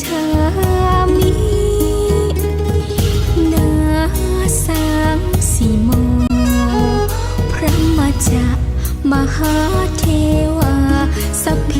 ชามีนาสังสีโมพระมจามหาเทวาสเพ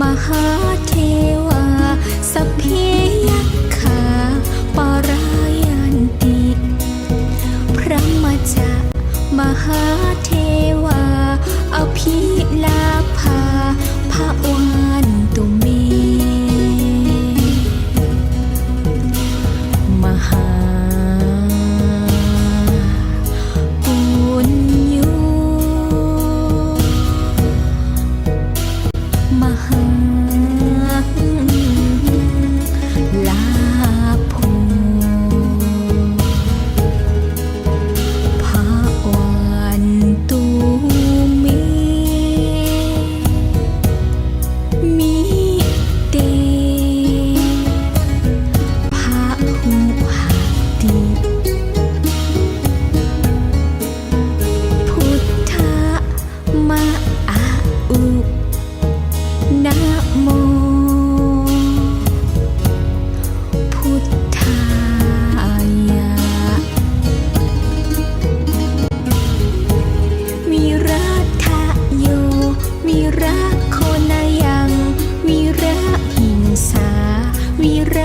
มหาเทวาสัพเพ ¡Muy!